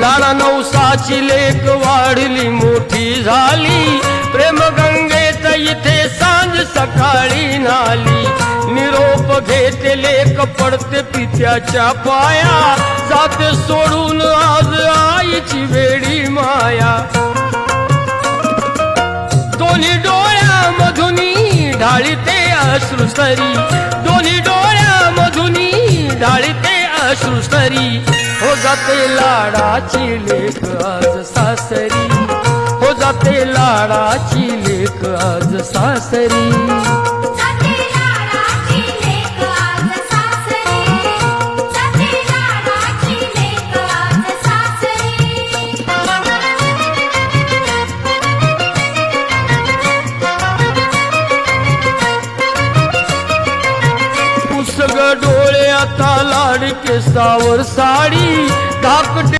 लहान नवसाची लेक वाढली मोठी झाली. प्रेम गंगेत इथे सांज सकाळी नाली. निरोप घेते लेक पडते पित्याच्या पाया. जाते सोडून आज आईची वेडी माया. दोन्ही डोळ्यामधुनी ढाळीते अश्रुसरी दोन्ही डोळ्यामधुनी ढाळीते अश्रुसरी हो जाते लाडाची लेख आज सासरी. हो जाते लाडाची लेख आज सासरी. डोळे आता केसावर साडी धाकटे